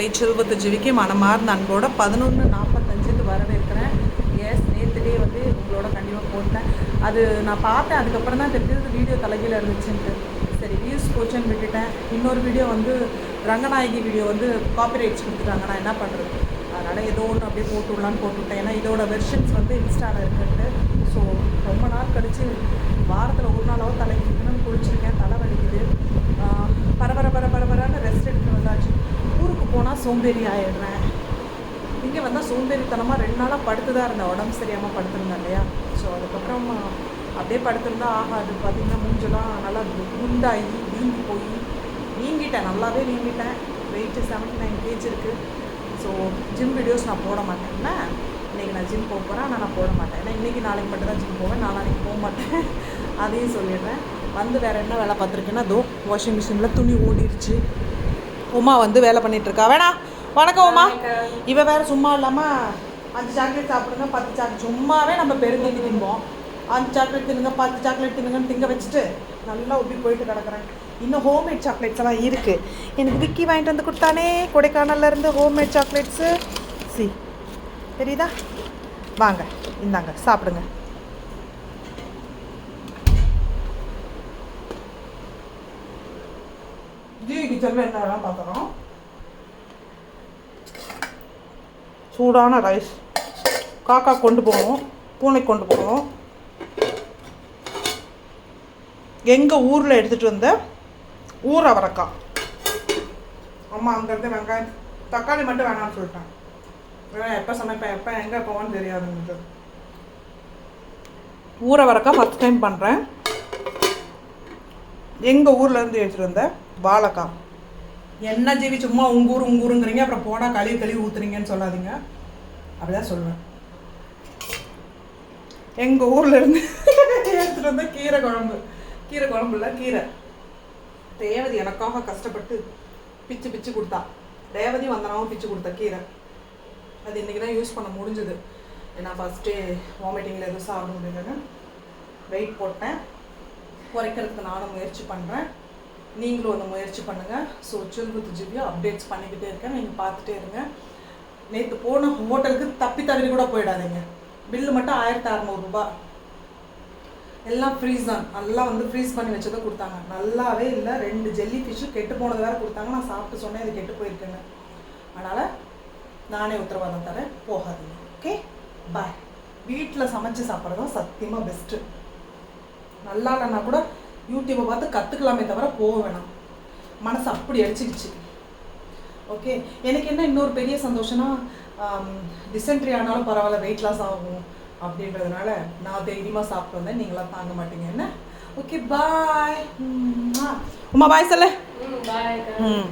மக்களை செல்வத்து ஜீவிக்கு மனமார்ந்த அன்போட பதினொன்று நாற்பத்தஞ்சுக்கு வரவேற்கிறேன். எஸ் நேற்றுடே வந்து உங்களோட கண்டிப்பாக போட்டேன். அது நான் பார்த்தேன் அதுக்கப்புறம் தான் தெரிஞ்சது வீடியோ தலைகீழ இருந்துச்சுன்ட்டு. சரி வியூஸ் போச்சுன்னு விட்டுட்டேன். இன்னொரு வீடியோ வந்து ரங்கநாயகி வீடியோ வந்து காப்பிரைட்ஸ் கொடுத்துட்டாங்க. நான் என்ன பண்ணுறது அதனால் ஏதோ ஒன்று அப்படியே போட்டு விடலான்னு போட்டுவிட்டேன் ஏன்னா இதோட வெர்ஷன்ஸ் வந்து இன்ஸ்டாவில் இருக்குன்ட்டு. ஸோ ரொம்ப நாள் கழிச்சு வாரத்தில் ஒரு நாளாவது சோம்பேறி ஆயிடுறேன் இங்கே வந்தால் சோம்பேறித்தனமாக ரெண்டு நாளாக படுத்து தான் இருந்தேன். உடம்பு சரியாமல் படுத்திருந்தேன் இல்லையா? ஸோ அதுக்கப்புறம் அப்படியே படுத்திருந்தா ஆகாது. பார்த்தீங்கன்னா மூஞ்செல்லாம் நல்லா குண்டாகி வீங்கி போய் வீங்கிட்டேன். நல்லாவே வீங்கிட்டேன். வெயிட்டு செவன்ட்டி நைன் கேஜ் இருக்குது ஸோ ஜிம் வீடியோஸ் நான் போட மாட்டேன்னா இன்றைக்கி நான் ஜிம் போக போகிறேன் ஆனால் நான் போட மாட்டேன். ஏன்னா இன்றைக்கி நாளைக்கு மட்டும் தான் ஜிம் போவேன். நாளைக்கு போக மாட்டேன். அதையும் சொல்லிடுறேன். வந்து வேறு என்ன வேலை பார்த்துருக்கேன்னா தோ வாஷிங் மிஷினில் துணி ஓடிடுச்சு உமா வந்து வேலை பண்ணிட்டு இருக்கா வேணா வணக்கம் உமா. இவ வேற சும்மா இல்லாமல் அஞ்சு சாக்லேட் சாப்பிடுங்க பத்து சாக்லேட் சும்மாவே நம்ம பெருந்தீங்க திம்போம் அஞ்சு சாக்லேட் தின்னுங்க பத்து சாக்லேட் தின்னுங்கன்னு திங்க வச்சுட்டு நல்லா உப்பி போயிட்டு கிடக்குறேன். இன்னும் ஹோம்மேட் சாக்லேட்ஸ் எல்லாம் இருக்கு. எனக்கு விக்கி வாங்கிட்டு வந்து கொடுத்தானே கொடைக்கானல்ல இருந்து ஹோம்மேட் சாக்லேட்ஸு சி தெரியுதா? வாங்க இந்தாங்க சாப்பிடுங்க. டிவி கிச்சனில் என்ன வேணால் பார்க்குறோம் சூடான ரைஸ். காக்கா கொண்டு போகணும். பூனை கொண்டு போகணும். எங்கள் ஊரில் எடுத்துகிட்டு வந்த ஊர் அவரைக்காய் அம்மா அங்கேருந்து வெங்காயம் தக்காளி மட்டும் வேணாம்னு சொல்லிட்டேன் ஏன்னா எப்போ சமைப்பேன் எப்போ எங்கே போவான்னு தெரியாதுன்றது ஊற வரக்கா ஃபஸ்ட் டைம் பண்ணுறேன் எங்கள் ஊர்லேருந்து எடுத்துகிட்டு வந்த வாழைக்காய் என்ன ஜீவி சும்மா உங்கள் ஊர் உங்கள் ஊருங்கிறீங்க. அப்புறம் போனால் கழுவி கழுவி ஊற்றுறீங்கன்னு சொல்லாதீங்க. அப்படிதான் சொல்லுவேன். எங்கள் ஊர்லேருந்து எடுத்துகிட்டு வந்த கீரை குழம்பு. கீரை குழம்பு இல்லை கீரை. ரேவதி எனக்காக கஷ்டப்பட்டு பிச்சு பிச்சு கொடுத்தா. ரேவதி வந்தனாவும் பிச்சு கொடுத்தா கீரை. அது இன்றைக்கி தான் யூஸ் பண்ண முடிஞ்சுது. ஏன்னா ஃபஸ்ட்டு வாமிட்டிங்கில் எதுவும் சாப்பிட முடியலன்னு வெயிட் போட்டேன். குறைக்கிறதுக்கு நானும் முயற்சி பண்ணுறேன் நீங்களும் ஒன்று முயற்சி பண்ணுங்கள் ஸோ செல்வத்து ஜிபியோ அப்டேட்ஸ் பண்ணிக்கிட்டே இருக்கேன். நீங்கள் பார்த்துட்டே இருங்க. நேற்று போன ஹோட்டலுக்கு தப்பி தவறி கூட போயிடாதீங்க. பில்லு மட்டும் ஆயிரத்தி அறநூறுபா எல்லாம் ஃப்ரீஸ் தான். நல்லா வந்து ஃப்ரீஸ் பண்ணி வச்சதை கொடுத்தாங்க. நல்லாவே இல்லை. ரெண்டு ஜெல்லி ஃபிஷ்ஷு கெட்டு போனது வேறு கொடுத்தாங்க. நான் சாப்பிட்டு சொன்னேன் இது கெட்டு போயிருக்குன்னு. அதனால் நானே உத்தரவாதம் தரேன். போகாதீங்க. ஓகே பாய் வீட்டில் சமைச்சு சாப்பிட்றதும் சத்தியமாக பெஸ்ட்டு நல்லா இல்லைன்னா கூட யூடியூப்பை பார்த்து கற்றுக்கலாமே தவிர போக வேணாம். மனசு அப்படி அடிச்சுக்கிச்சு. ஓகே எனக்கு என்ன இன்னொரு பெரிய சந்தோஷம்னா டிசென்ட்ரி ஆனாலும் பரவாயில்ல வெயிட் லாஸ் ஆகும் அப்படின்றதுனால நான் தைரியமாக சாப்பிட்டு வந்தேன். நீங்களாம் தாங்க மாட்டீங்க. என்ன? ஓகே பாய் உமா பாய் சொல்லு. பாய் ம்.